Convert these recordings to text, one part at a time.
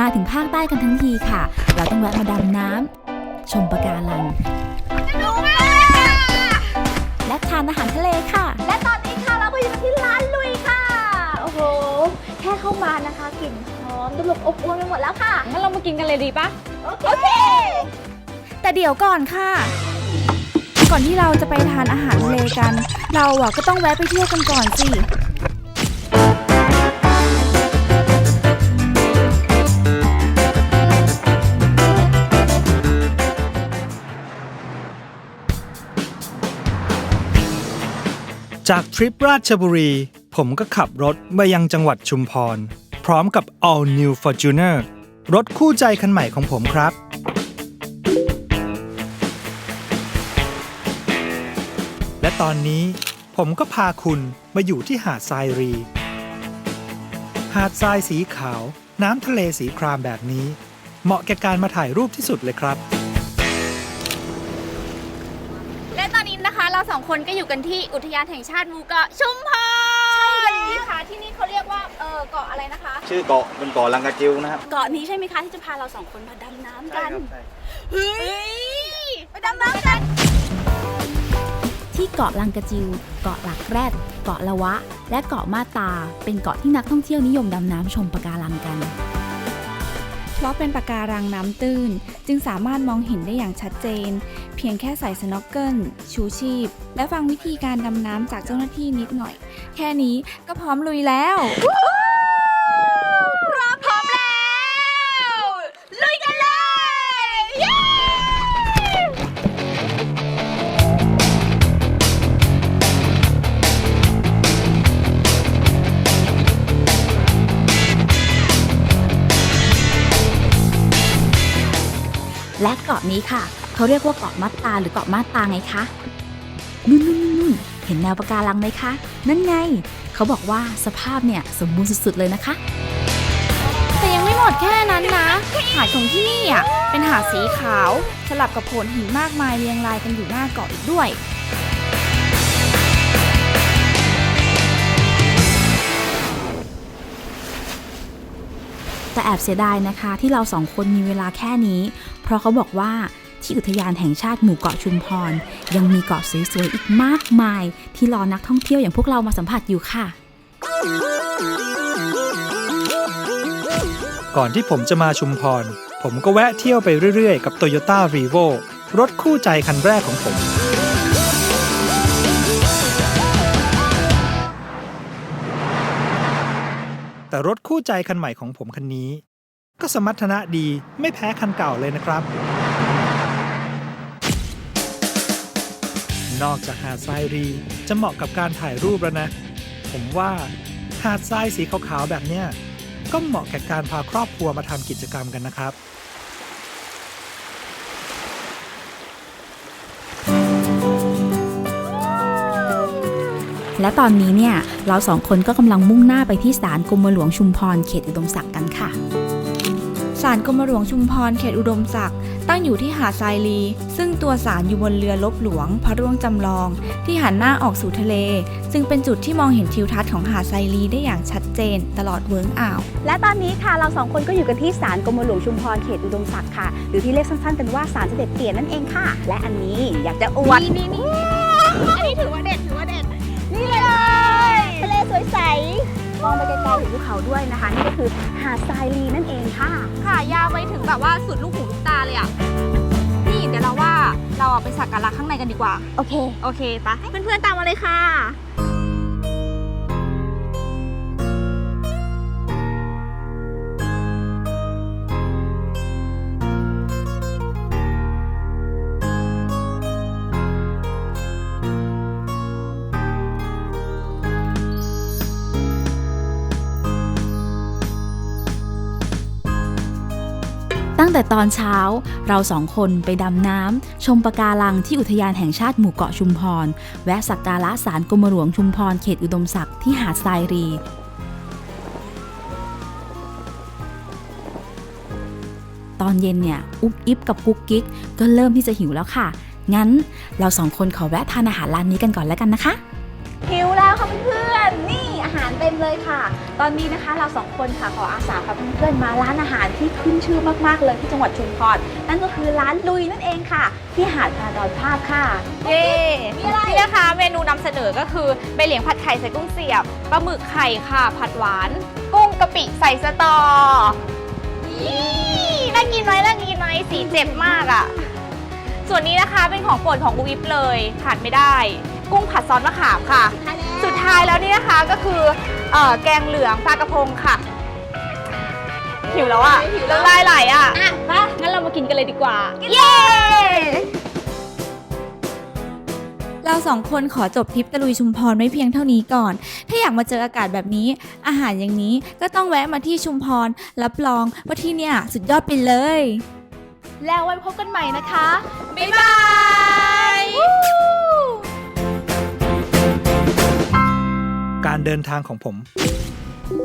มาถึงภาคใต้กันทั้งทีค่ะ เราต้องแวะมาดำน้ำชมปะการัง และทานอาหารทะเลค่ะ และตอนนี้ค่ะเราก็อยู่ที่ร้านลุยค่ะ โอ้โห แค่เข้ามานะคะกลิ่นหอมตลบอบอวนไปหมดแล้วค่ะงั้นเรามากินกันเลยดีปะโอเค แต่เดี๋ยวก่อนค่ะ ก่อนที่เราจะไปทานอาหารทะเลกัน เราอะก็ต้องแวะไปเที่ยวกันก่อนสิ จากทริปราชบุรี ผมก็ขับรถมายังจังหวัดชุมพร พร้อมกับ All New Fortuner รถคู่ใจคันใหม่ของผมครับ และตอนนี้ผมก็พาคุณมาอยู่ที่หาดทรายรี หาดทรายสีขาว น้ำทะเลสีครามแบบนี้ เหมาะแก่การมาถ่ายรูปที่สุดเลยครับ เราสองคนก็อยู่กันที่อุทยานแห่งชาติหมู่เกาะชุมพรนี่ค่ะที่นี่เขาเรียกว่าเออเกาะอะไรนะคะ ชื่อเกาะเป็นเกาะลังกาจิวนะครับเกาะนี้ใช่ไหมคะที่จะพาเราสองคนมาดำน้ำกันใช่เฮ้ยไปดำน้ำกัน ที่เกาะลังกะจิว เกาะหลักแรด เกาะละวะ และเกาะมาตา เป็นเกาะที่นักท่องเที่ยวนิยมดำน้ำชมปะการังกันเพราะเป็นปะการังน้ำตื้น จึงสามารถมองเห็นได้อย่างชัดเจนเพียงแค่ใส่สโนว์เกิลชูชีพ และฟังวิธีการดำน้ำจากเจ้าหน้าที่นิดหน่อย แค่นี้ก็พร้อมลุยแล้วพร้อมแล้ว ลุยกันเลยเย้และเกาะนี้ค่ะ เขาเรียกว่าเกาะมัตตาหรือเกาะมาตาไงคะนู่นนู่นนู่นเห็นแนวปะการังไหมคะ นั่นไง เขาบอกว่าสภาพเนี่ยสมบูรณ์สุดๆเลยนะคะ แต่ยังไม่หมดแค่นั้นนะ หาดของที่นี่อะเป็นหาดสีขาว สลับกับโขดหินมากมายเรียงรายกันอยู่หน้าเกาะอีกด้วยแต่แอบเสียดายนะคะที่เราสองคนมีเวลาแค่นี้ เพราะเขาบอกว่า ที่อุทยานแห่งชาติหมู่เกาะชุมพร ยังมีเกาะสวยๆอีกมากมาย ที่รอนักท่องเที่ยวอย่างพวกเรามาสัมผัสอยู่ค่ะ ก่อนที่ผมจะมาชุมพร ผมก็แวะเที่ยวไปเรื่อยๆ กับ Toyota r e v o รถคู่ใจคันแรกของผม แต่รถคู่ใจคันใหม่ของผมคันนี้ ก็สมรรถนะดีไม่แพ้คันเก่าเลยนะครับ นอกจากหาดทรายรีจะเหมาะกับการถ่ายรูปแล้วนะ ผมว่าหาดทรายสีขาวๆแบบเนี้ยก็เหมาะแก่การพาครอบครัวมาทำกิจกรรมกันนะครับและตอนนี้เนี่ยเราสองคนก็กำลังมุ่งหน้าไปที่ศาลกรมหลวงชุมพรเขตอุดมศักดิ์กันค่ะ ศาลกรมหลวงชุมพรเขตอุดมศักดิ์ตั้งอยู่ที่หาดทรายลี ซึ่งตัวศาลอยู่บนเรือลบหลวง พระร่วงจำลอง ที่หันหน้าออกสู่ทะเล ซึ่งเป็นจุดที่มองเห็นทิวทัศน์ของหาดทรายลีได้อย่างชัดเจน ตลอดเวิ้งอ่าว และตอนนี้ค่ะเราสองคนก็อยู่กันที่ศาลกรมหลวงชุมพรเขตอุดมศักดิ์ค่ะ หรือที่เรียกสั้นๆกันว่าศาลเสด็จเตี่ยนั่นเองค่ะ และอันนี้อยากจะอวดนี่นี่นี่อันนี้ถือว่าเด็ดถือว่าเด็ดนี่เลยทะเลสวยใส มองไปไกลๆเห็นภูเขาด้วยนะคะนี่ก็คือหาดทรายลีนั่นเองค่ะ ค่ะยาวไปถึงแบบว่าสุดลูกหูลูกตาเลยอะนี่เดี๋ยวเราว่าเราอะไปสักการะข้างในกันดีกว่า โอเค โอเคปะเพื่อนๆตามมาเลยค่ะ ตั้งแต่ตอนเช้า เราสองคนไปดำน้ำชมปะการังที่อุทยานแห่งชาติหมู่เกาะชุมพร แวะสักการะศาลกรมหลวงชุมพรเขตอุดมศักดิ์ที่หาดทรายรีตอนเย็นเนี่ย อุบอิบกับกุ๊กกิ๊กก็เริ่มที่จะหิวแล้วค่ะ งั้นเราสองคนขอแวะทานอาหารร้านนี้กันก่อนแล้วกันนะคะ หิวแล้วค่ะเพื่อนๆนี่อาหารเต็มเลยค่ะ ตอนนี้นะคะเราสองคนค่ะขออาสาพาเพื่อนๆมาร้านอาหารที่ขึ้นชื่อมากๆเลยที่จังหวัดชุมพรนั่นก็คือร้านลุยนั่นเองค่ะ ที่หาดพาดอนภาพค่ะ เย้นี่นะคะ เมนูนำเสนอก็คือใบเหลียงผัดไข่ใส่กุ้งเสียบปลาหมึกไข่ค่ะ ผัดหวาน กุ้งกะปิใส่สตอนี่น่ากินไหมน่ากินไหมสีเจ็บมากอะ่ะ ส่วนนี้นะคะเป็นของโปรดของกูวิปเลยขาดไม่ได้ กุ้งผัดซอสมะขามค่ะ สุดท้ายแล้วนี่นะคะก็คือ เอ่อแกงเหลืองปลากระพงค่ะ หิวแล้วอะ่ะแล้วลายไหลอะ อะมางั้นเรามากินกันเลยดีกว่า เย้ เราสองคนขอจบทริปตะลุยชุมพรไม่เพียงเท่านี้ก่อน ถ้าอยากมาเจออากาศแบบนี้ อาหารอย่างนี้ก็ต้องแวะมาที่ชุมพร รับรองว่าที่เนี่ย สุดยอดไปเลย แล้วไว้พบกันใหม่นะคะ บ๊ายบาย เดินทางของผม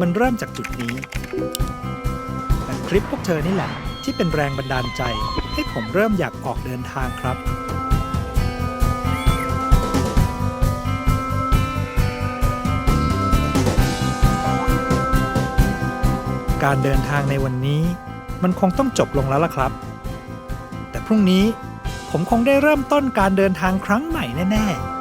มันเริ่มจากจุดนี้แต่คลิปพวกเธอนี่แหละ ที่เป็นแรงบันดาลใจ ให้ผมเริ่มอยากออกเดินทางครับการเดินทางในวันนี้ มันคงต้องจบลงแล้วล่ะครับ แต่พรุ่งนี้ผมคงได้เริ่มต้นการเดินทางครั้งใหม่แน่ ๆ